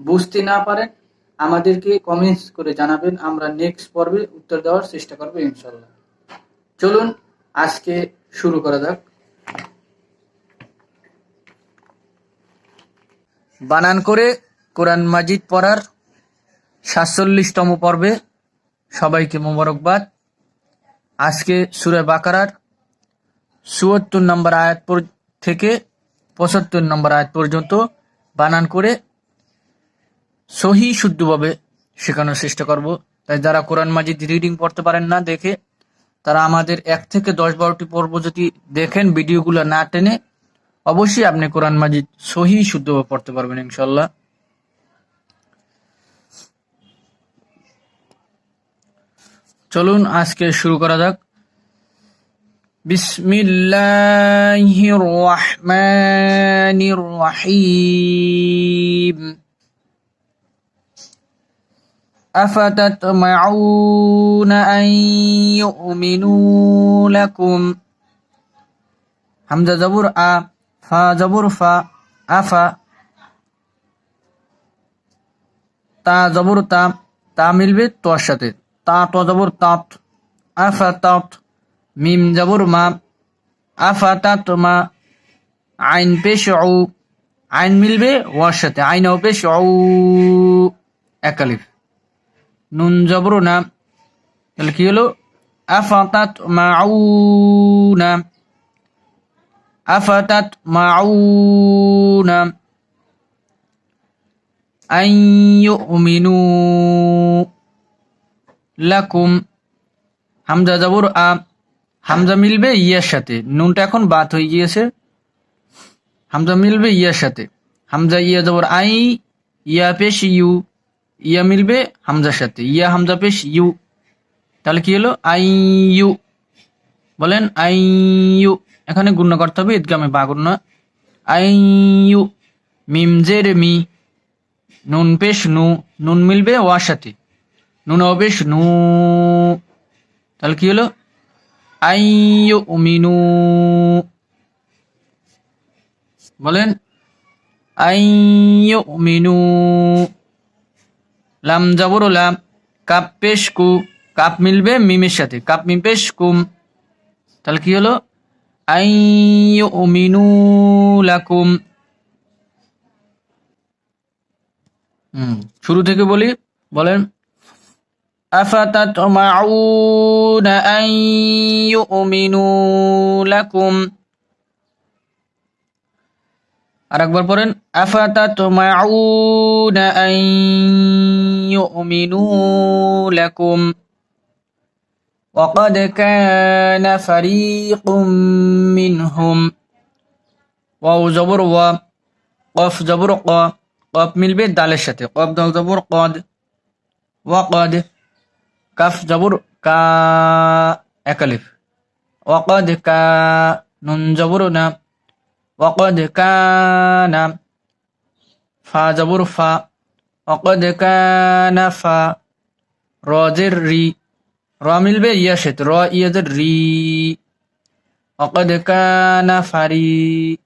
বুঝতে না পারেন আমাদেরকে কমেন্টস করে জানাবেন। আমরা নেক্সট পর্বে উত্তর দেওয়ার চেষ্টা করব ইনশাল্লাহ। চলুন, আজকে শুরু করা যাক। বানান করে কোরআন মাজিদ পড়ার সাতচল্লিশতম পর্বে সবাইকে মোবারকবাদ। আজকে সুরে বাকারার চুয়াত্তর নম্বর আয়াত থেকে পঁচাত্তর নম্বর আয়াত পর্যন্ত বানান করে সহি শুদ্ধভাবে শেখানোর চেষ্টা করব। তাই যারা কোরআন মাজিদ রিডিং পড়তে পারেন না দেখে, তারা আমাদের এক থেকে দশ বারোটি পর্ব যদি দেখেন, ভিডিওগুলো না টেনে, অবশ্যই আপনি কোরআন মাজিদ সহি শুদ্ধভাবে পড়তে পারবেন ইনশাল্লাহ চলুন আজকে শুরু করা যাক। বিসমিল্লাহির রহমানির রহিম। أفتطمعون أن يؤمنوا لكم حمزة زبور أ فا زبور فا أفا تا زبور تا تا ملبي توشتت تا تو زبور تات أفا تات ميم زبور ما أفا تات ما عين بشعو عين ملبي وشتت عين بشعو أكلف নুন জবর না। তাহলে কি হলো? আফাতাত মাউনা। আফাতাত মাউনা। ইউমিনু লাকুম। হামজা জবর আ। হামজা মিলবে ইয়ার সাথে। নুনটা এখন বাত হয়ে গিয়েছে। হামজা মিলবে ইয়ার সাথে। হামজা ইয়া জবর আই, ইয়া পেশ ইউ। ইয়া মিলবে হামজার সাথে। ইয়া, হামজা, পেশ, ইউ। তাহলে কি হলো? I you. বলেন আই ইউ। এখানে গুণ করতে হবে, ঈদগামে বা গুণ আই ইউ। মিম জের মি। নুন, পেশ, নু। নুন মিলবে ওয়ার সাথে। নুন অবেশ নু। তাহলে কি হলো? আই ইউ মিনু বলেন আই ইউ মিনু লাম জবর লাম কাপ পেশ কু কাপ মিলবে মিমের সাথে কাপ মিম পেশ কুম তাহলে কি হলো আই ইউমিনু লাকুম হুম শুরু থেকে বলি বলেন أفتطمعون أن يؤمنوا لكم আরেকবার পড়েন أفتطمعون أن يؤمنوا لكم وقد كان فريق منهم واو زبر و قف زبر ق قف মিলবে দালের সাথে قف দাল জবর قد وقد কাফ জবর কা একালিফ وقد كا নুন জবর না وقد كان ফা জবর ফা وقد كان ফা রজের রি র মিলবে ইয়া সাথে র ইয়াদের রি وقد كان فريق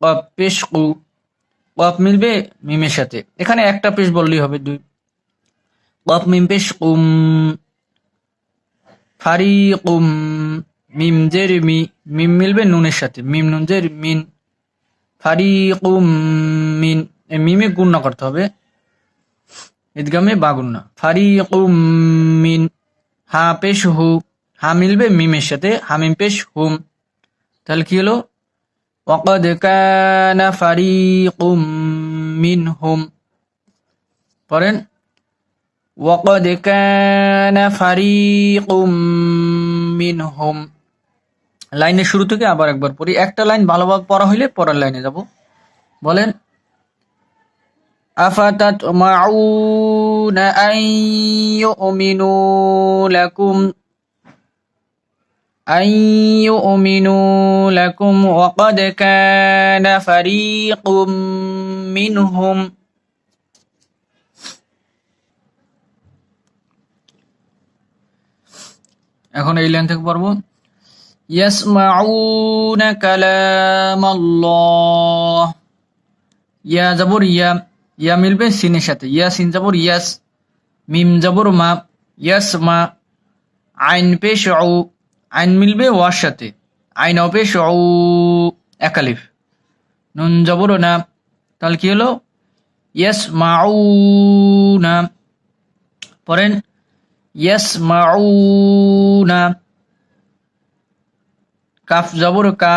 কপ পেশ কু কপ মিলবে মিমের সাথে এখানে একটা পেশ বললেই হবে দুই কপ মিম পেশ কুম ফারিকুম মিম জের মি মিম মিলবে নুনের সাথে মিম নুন জের মিন ফারিকুম মিন এই মিমে গুণ না করতে হবে ঈদগামে বাগুন্না ফারিকুম মিন হা পেশ হু হা মিলবে মিমের সাথে হামিম পেশ হুম তাহলে কি হলো وقد كان فريق منهم পড়েন وقد كان فريق منهم লাইনের শুরু থেকে আবার একবার পড়ি একটা লাইন ভালোভাবে পড়া হইলে পরের লাইনে যাব বলেন أفتطمعون أن يؤمنوا لكم أن يؤمنوا لكم وقد كان فريق منهم এখন এই লাইন থেকে পড়বো يسمعون كلام الله ইয়া জবর ইয়া ইয়া মিলবে সিনের সাথে ইয়া সিন জবর ইয়াস মিম জবর মা ইয়াস মা আইন পেশ ও আইন মিলবে ওয়ার সাথে আইন অপেশ ও একালিফ নুন জবর না তাহলে কি হলো ইয়াস মাউ না পড়েন ইয়াস মাউ না কাফ জবর কা,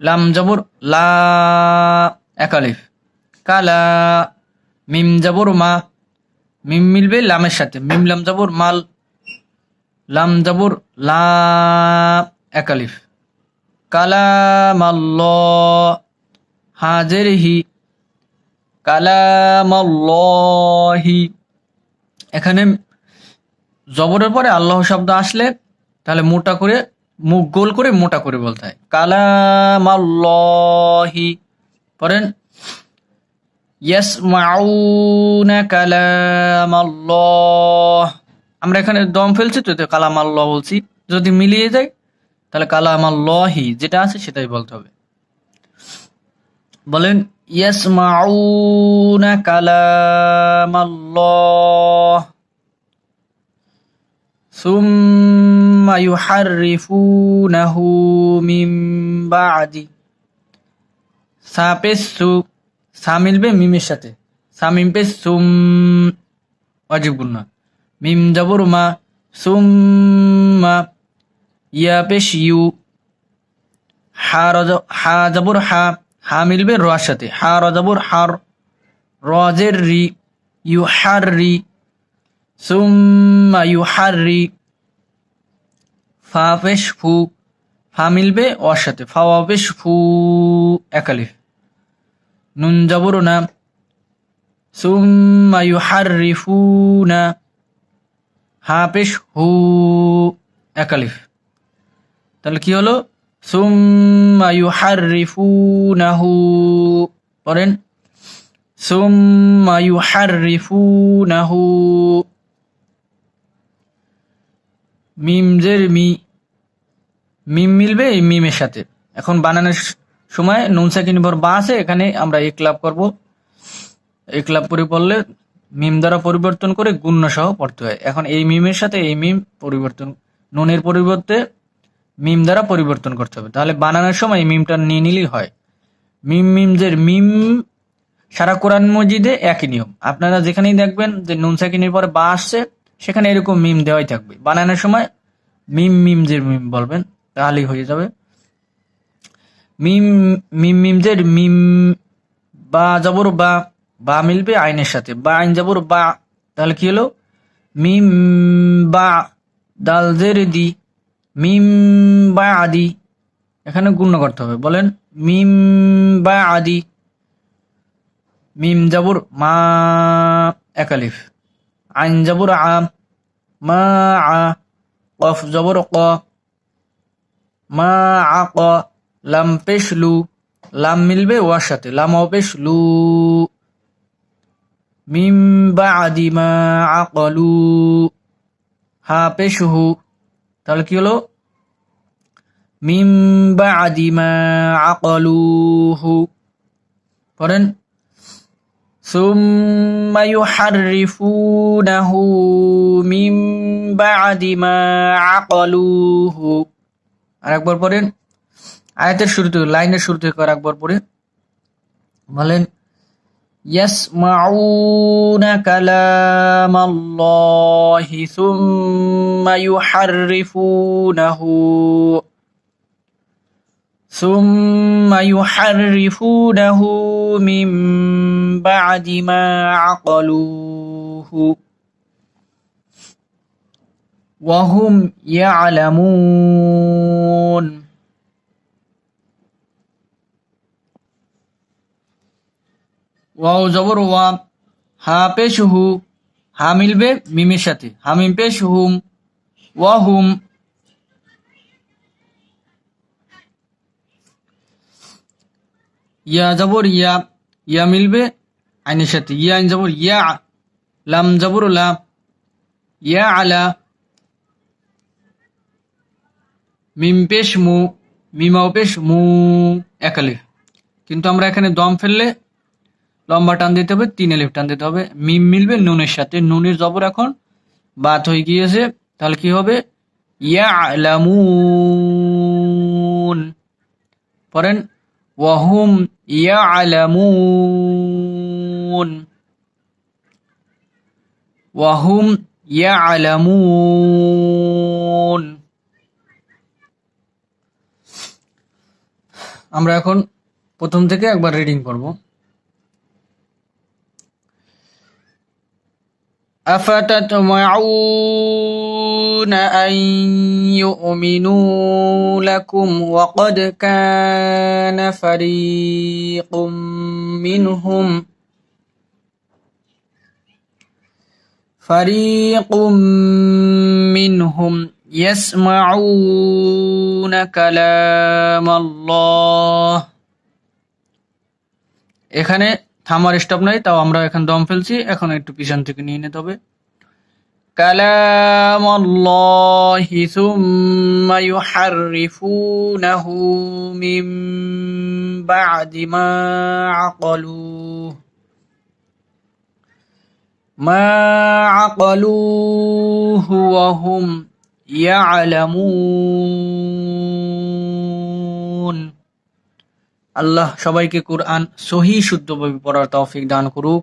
লাম জবর লা একালিফ কালা, মিম জবর মা, মিম মিলবে লামের সাথে। মিম, লাম জবর মাল, লাম জবর লা একালিফ কালাম হাজের হি কালামাল্লাহি। এখানে জবরের পরে আল্লাহ শব্দ আসলে, তাহলে মোটা করে মুখ গোল করে মোটা করে বলতে হয়। কালামাল্লাহি। পড়েন কালামাল্লাহ। আমরা এখানে দম ফেলছি, তো এতে কালাম আল্লাহ বলছি। যদি মিলিয়ে যায়, তাহলে কালাম আল্লাহি যেটা আছে সেটাই বলতে হবে। বলেন, ইয়াসমাউনা কালাম আল্লাহ সুম্মা ইউহাররিফুনাহু মিন বাদি সাপেসু সা মিলবে মিমের সাথে সা মিম পেশ সুম অজিব গুন্না মিম জবর মা সুম্মা ইয়া পেশ ইউ হা রজ হা জবর হা হা মিলবে রর সাথে হা রজবর হার রজের রি ইউ হার রি সুম্মা ইউ হার রি ফা ফু। ফা মিলবে ওর সাথে। ফা পেশ ফু। একালিফ নুন জবর না সুম্মা ইউ হার রি ফু না হা। পেশ হু একালিফ তাহলে কি হলো? সুম্মা ইউহাররিফুনাহু পড়েন। সুম্মা ইউহাররিফুনাহু মিম জের মি, মিম মিলবে এই মিমের সাথে। এখন বানানোর সময় নুন সাকিন ভর বা আছে, এখানে আমরা এক লাভ করব। এক লাভ করে পড়লে মিম দ্বারা পরিবর্তন করে গুণ্য সহ পড়তে হয়। এখন এই মিমের সাথে এই মিম পরিবর্তন, নুনের পরিবর্তে মিম দ্বারা পরিবর্তন করতে হবে। তাহলে বানানোর সময় এই মিমটা নিয়ে নিলেই হয়। মিম মিমজের মিম, সারা কোরআন মজিদে একই নিয়ম। আপনারা যেখানেই দেখবেন যে নুন সাকিনের পরে বা আসছে সেখানে এরকম মিম দেওয়াই থাকবে। বানানোর সময় মিম মিম যে মিম বলবেন, তাহলেই হয়ে যাবে। মিম মিম মিমজের মিম বা জবর বা বা মিলবে আইনের সাথে। বা আইন জবর বা, তাহলে কি হলো? মিম বা দাল জের দি মিম বা আদি, এখানে গুণ করতে হবে। বলেন মিম বা আদি মিম জাবুর মা, একালিফ। আইন জাবুর আ, মা আ, কফ জবর ক, মা আ, ক, লাম পেশ লু, লাম মিলবে ওয়ার সাথে, লাম অপেশ মিম বা আদি মা আকলু হা পেশ হু। তাহলে কি হলো? মিম বাদি মা আকলুহু পড়েন। সুম্মা ইউহাররিফুনাহু মিম বাদি মা আকলুহু আরেকবার পড়েন আয়াতের শুরুতে লাইনের শুরুতে আর একবার পড়ে বলেন يسمعون كلام الله ثم يحرفونه ثم يحرفونه من بعد ما عقلوه وهم يعلمون ওয়াও জবর ওয়া হা পেশ হু হা মিলবে মিমের সাথে হামিম পেশ হুম ওয়া হুম ইয়া জবর, ইয়া ইয়া মিলবে, আইনের সাথে। ইয়া আইন জবর, ইয়া লাম জবর, লা, ইয়া আলা, মিম পেশ মু, মিমাও পেশ মু, একালে। কিন্তু আমরা এখানে দম ফেললে লম্বা টান দিতে হবে, তিন এলিফ টান দিতে হবে। মিম মিলবে নুনের সাথে। নুনের জবর এখন বাত হয়ে গিয়েছে। তাহলে কি হবে? ইয়ালামুন। পরেন ওয়াহুম ইয়ালামুন। ওয়াহুম ইয়ালামুন। আমরা এখন প্রথম থেকে একবার রিডিং করব। أفتطمعون أن يؤمنوا لكم وقد كان فريق منهم فريق منهم يسمعون كلام الله এখানে থামার স্টপ নাই তাও আমরা এখন দম ফেলছি এখন একটু পিছন থেকে নিয়ে নিতে হবে আল্লাহি সুম্মা ইউহাররিফুনাহু মিন বা'দি মা আকালুহু মা আকালুহু ওয়া হুম ইয়ালামুন আল্লাহ সবাইকে কোরআন সহি শুদ্ধভাবে পড়ার তৌফিক দান করুক।